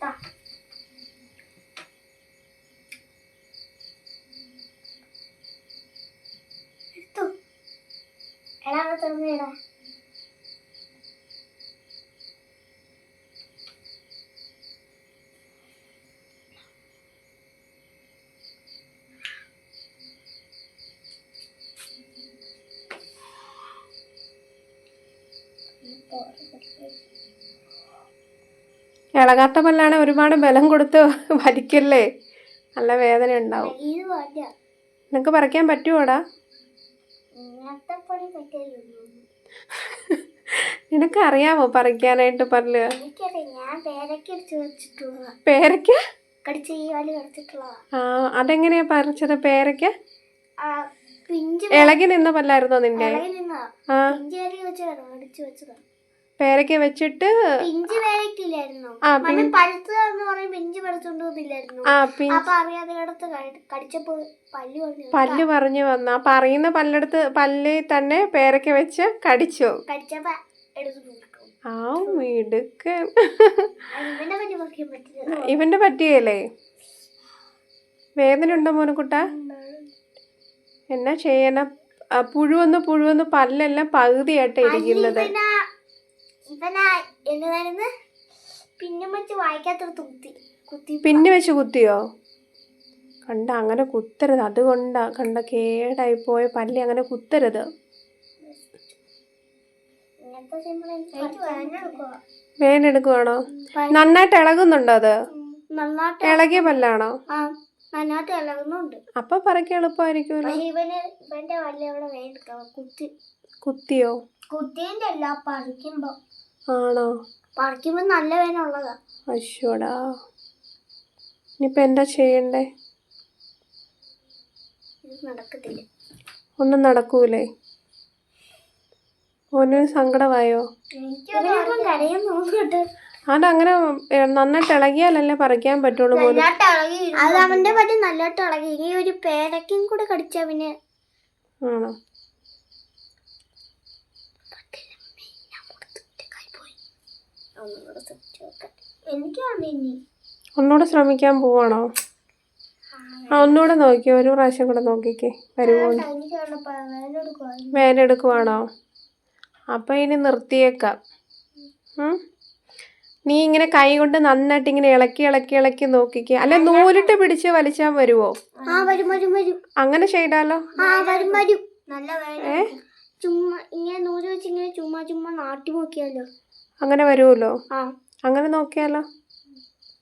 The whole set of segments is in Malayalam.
ദാ. എടുത്തോ. എടാ അങ്ങ് തുറന്നിടാ ഇളകാത്ത പല്ലാണ് ഒരുപാട് ബലം കൊടുത്ത് വലിക്കല്ലേ? നല്ല വേദന ഉണ്ടാവും. നിനക്ക് പറിക്കാൻ പറ്റുമോടാ നിനക്ക് അറിയാമോ പറിക്കാനായിട്ട് പല്ല്? പേരക്ക ആ അതെങ്ങനെയാ പറിച്ചത് പേരക്ക ഇളകി നിന്ന പല്ലായിരുന്നോ നിന്റെ ആ. പേരയ്ക്ക വെച്ചിട്ട് പിഞ്ച് പേരക്കില്ലായിരുന്നു ആ, മമ്മി പഴുത്തതെന്ന് പറയും പിഞ്ച് പഴുത്തോണ്ട് വന്നില്ലായിരുന്നു ആ അപ്പൊ അറിയാതെ കിടത്ത് കഴി- കടിച്ചപ്പോ പല്ല് പറഞ്ഞു പല്ല് പറഞ്ഞു വന്ന. ആ പറയുന്ന പല്ലെടുത്ത് പല്ലിൽ തന്നെ പേരക്ക വെച്ച് കടിച്ചു. കടിച്ചപ്പോ എടുത്ത് ആ മിടുക്കൻ ഇവന്റെ പല്ല് പറിക്കാൻ പറ്റില്ല. ഇവന്റെ പറ്റിയല്ലേ? വേദന ഉണ്ടോ? മോനക്കുട്ട എന്നാ ചെയ്യണം? ആ, പുഴുവന്ന് പുഴുവന്ന് പല്ലെല്ലാം പകുതിയായിട്ട് ഇരിക്കുന്നത്. ഇവനാ എന്നതായിരുന്നു പിന്നെ വെച്ച് കുത്തി കുത്തി പിന്നെ വെച്ച് കുത്തിയോ? കണ്ട അങ്ങനെ കുത്തരുത്. അതുകൊണ്ടാ കണ്ട കേടായി പോയ പല്ലി അങ്ങനെ കുത്തരുത്. വേനെടുക്കുവാണോ നന്നായിട്ട് ഇളകുന്നുണ്ടോ അത്? നന്നായിട്ട് ഇളകിയ പല്ലാണോ? ആ നന്നായിട്ട് ഇളകുന്നുണ്ട്. അപ്പൊ പറയ്ക്ക് എളുപ്പമായിരിക്കുമല്ലോ. പക്ഷെ ഇവന് ഇവന്റെ അവിടെ കുത്തി. കുത്തിയോ? കുത്തിയതിന്റെ അല്ല പറിക്കുമ്പോ. ആണോ? പറിക്കുമ്പോ നല്ല വേന ഉള്ളതാ. അശ്വടാ ഇനിയിപ്പ എന്താ ചെയ്യണ്ടേ? ഇത് നടക്കത്തില്ല. ഒന്നും നടക്കൂലേ? ഓന് സങ്കടമായോ? എനിക്ക് അങ്ങനെ അതങ്ങനെ നന്നായിട്ട് ഇളകിയാലല്ലേ പറിക്കാൻ പറ്റുള്ളൂ പോലും. അത് അവന്റെ പറ്റി നല്ലോട്ട് ഇളകി. ഇനി ഒരു പേരക്കും കൂടെ കടിച്ചാ പിന്നെ ആണോ? ഇനി? ഒന്നുകൂടെ ശ്രമിക്കാൻ പോവാണോ? ആ ഒന്നുകൂടെ നോക്കി ഒരു പ്രാവശ്യം കൂടെ നോക്കിക്കേ. വരുമോ വേനെടുക്കുവാണോ അപ്പൊ ഇനി നിർത്തിയേക്കാം. ഉം? നീ ഇങ്ങനെ കൈ കൊണ്ട് നന്നായിട്ട് ഇങ്ങനെ ഇളക്കി ഇളക്കി ഇളക്കി നോക്കിക്കേ. അല്ല നൂലിട്ട് പിടിച്ച് വലിച്ചാൽ വരുവോ? ആ വരും വരും വരും. അങ്ങനെ ചെയ്താലോ? ആ വരും വരും. നല്ല വേന ചുമ്മാ ഇങ്ങനെ നൂൽ വെച്ച് ഇങ്ങനെ ചുമ്മാ ചുമ്മാ നാട്ടി നോക്കിയാലോ? അങ്ങനെ വരുമല്ലോ ആ. അങ്ങനെ നോക്കിയാലോ?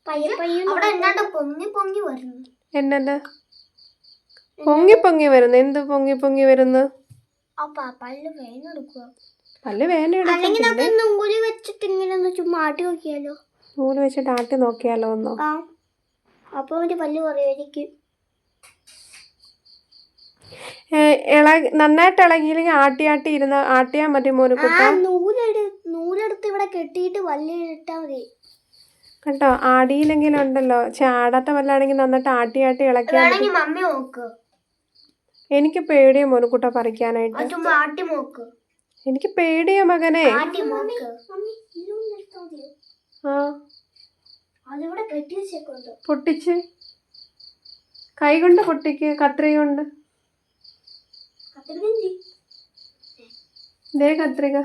പയ്യെ പയ്യെ അവിടെ പൊങ്ങി പൊങ്ങി വരുന്നു? എന്നത് പൊങ്ങി പൊങ്ങി വരുന്നു. എന്ത് പൊങ്ങി പൊങ്ങി വരുന്നു? അപ്പൊ പല്ല് വേനെടുക്കുക പല്ല് വേന അല്ലെങ്കിൽ നമുക്ക് നൂൽ വെച്ചിട്ട് ഇങ്ങനെ ചുമ്മാ ആട്ടി നോക്കിയാലോ? നൂൽ വെച്ചിട്ട് ആട്ടി നോക്കിയാലോ ഒന്നോ? അപ്പൊ പല്ല് കുറയുമായിരിക്കും ഏ, ഇളകി നന്നായിട്ട് ഇളകിയില്ലെങ്കിൽ ആട്ടി ആട്ടി ഇരുന്ന ആട്ടിയാൽ മതി മോനുക്കുട്ട നൂലെടു നൂലെടുത്ത് ഇവിടെ കെട്ടിയിട്ട് വല്യ ഇട്ടാ മതി. കേട്ടോ ആടിയില്ലെങ്കിലും ഉണ്ടല്ലോ. ചാടാത്ത വല്ലാണെങ്കിൽ നന്നായിട്ട് ആട്ടി ആട്ടി ഇളക്കിയാൽ മതി. മമ്മി നോക്ക്. എനിക്ക് പേടിയാ മോനുക്കുട്ട പറിക്കാനായിട്ട്. ആട്ടി നോക്ക്. എനിക്ക് പേടിയാ മകനെ. ആ. പൊട്ടിച്ച്. കൈ കൊണ്ട് പൊട്ടിക്ക് കത്രിക കൊണ്ട്. ദേ കത്രിക.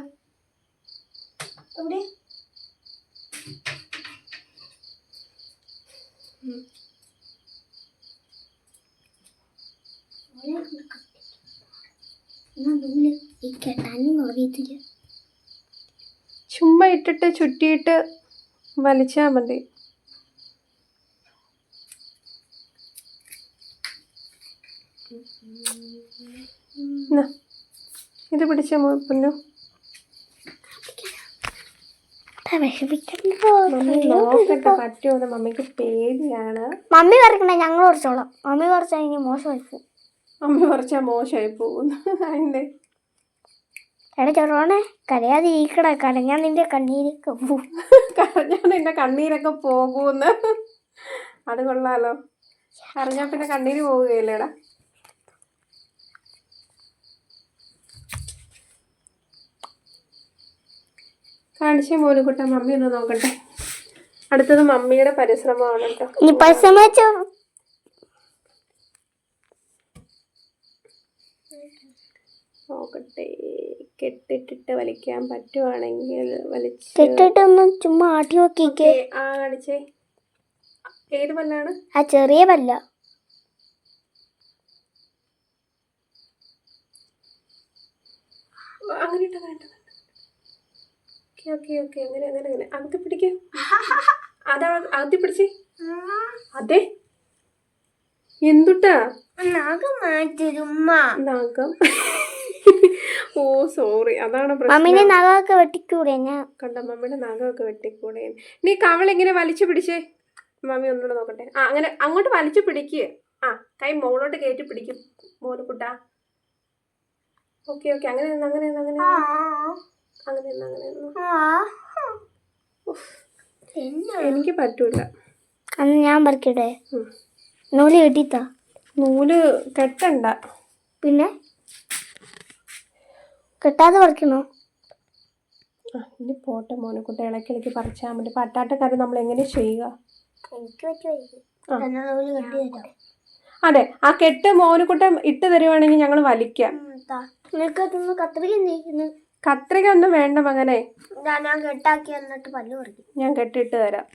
ചുമ്മാ ഇട്ടിട്ട് ചുറ്റിയിട്ട് വലിച്ചാൽ മതി. ഇത് പിടിച്ച പൊന്നു. നോക്കട്ടെ പറ്റുമോ മമ്മിക്ക് പേടിയാണ്. മമ്മി പറിക്കണേ ഞങ്ങൾ കുറച്ചോളാം. മമ്മി കുറച്ചാൽ ഇനി മോശമായി പോകും മമ്മി കുറച്ചാ മോശമായി പോകും അതിന്റെ എടാ ചെറുവാണേ കരയാതിരിക്കട. കരഞ്ഞാൽ നിന്റെ കണ്ണീരൊക്കെ പോകും കരഞ്ഞാ നിന്റെ കണ്ണീരൊക്കെ പോകുമെന്ന് അത് കൊള്ളാലോ. കരഞ്ഞാ പിന്നെ കണ്ണീര് പോവുകയില്ലേടാ. കാണിച്ചേ മോനുകുട്ട മമ്മി ഒന്ന് നോക്കട്ടെ. അടുത്തത് മമ്മിയുടെ പരിശ്രമമാണ് കേട്ടോ. പരിശ്രമിച്ച നോക്കട്ടെ. കെട്ടിട്ടിട്ട് വലിക്കാൻ പറ്റുവാണെങ്കിൽ വലിച്ച് കെട്ടിട്ടൊന്ന് ചുമ്മാ ആട്ടി നോക്കിക്കേ ആ കാണിച്ചേ. ഏത് പല്ലാണ്? ആ ചെറിയ പല്ല. അങ്ങനെ ഇട്ട് ഓക്കെ ഓക്കെ അങ്ങനെ അങ്ങനെ അങ്ങനെ. അകത്തി പിടിക്കും. അതാ അകത്തി പിടിച്ച്. അതെ. എന്തുട്ടാ? നാഗം മാറ്റിരുമ്മ ഓ സോറി. അതാണ് മമ്മീന്റെ നഖമൊക്കെ വെട്ടിക്കൂടെ ഞാൻ? കണ്ട മമ്മിയുടെ നഖമൊക്കെ വെട്ടിക്കൂടെ. നീ കവളിങ്ങനെ വലിച്ചു പിടിച്ചേ? മമ്മി ഒന്നുകൂടെ നോക്കട്ടെ. ആ അങ്ങനെ അങ്ങോട്ട് വലിച്ചു പിടിക്കുക ആ കൈ മോളോട്ട് കയറ്റി പിടിക്കും. മോനുകുട്ടാ ഓക്കെ ഓക്കെ. അങ്ങനെ അങ്ങനെ അങ്ങനെ. അങ്ങനെ അങ്ങനെ. എനിക്ക് പറ്റൂല. അന്ന് ഞാൻ പറിക്കട്ടെ. നൂൽ കെട്ടിത്താ? നൂൽ കെട്ടണ്ട. പിന്നെ? കെട്ടാതെ പറിക്കണോ? ഇനി പോട്ടെ കുട്ടികളൊക്കെ എനിക്ക് പറിച്ചാൽ മതി. പട്ടാട്ടക്കറി നമ്മൾ എങ്ങനെ ചെയ്യുക? അതെ ആ കെട്ട് മോനുകുട്ട ഇട്ട് തരുവാണെങ്കിൽ ഞങ്ങൾ വലിക്കാം. കത്രിക ഒന്നും വേണ്ട മകനെ. ഞാൻ കെട്ടാക്കി എന്നിട്ട് പല്ല് പറിക്കും. ഞാൻ കെട്ടിട്ട് തരാം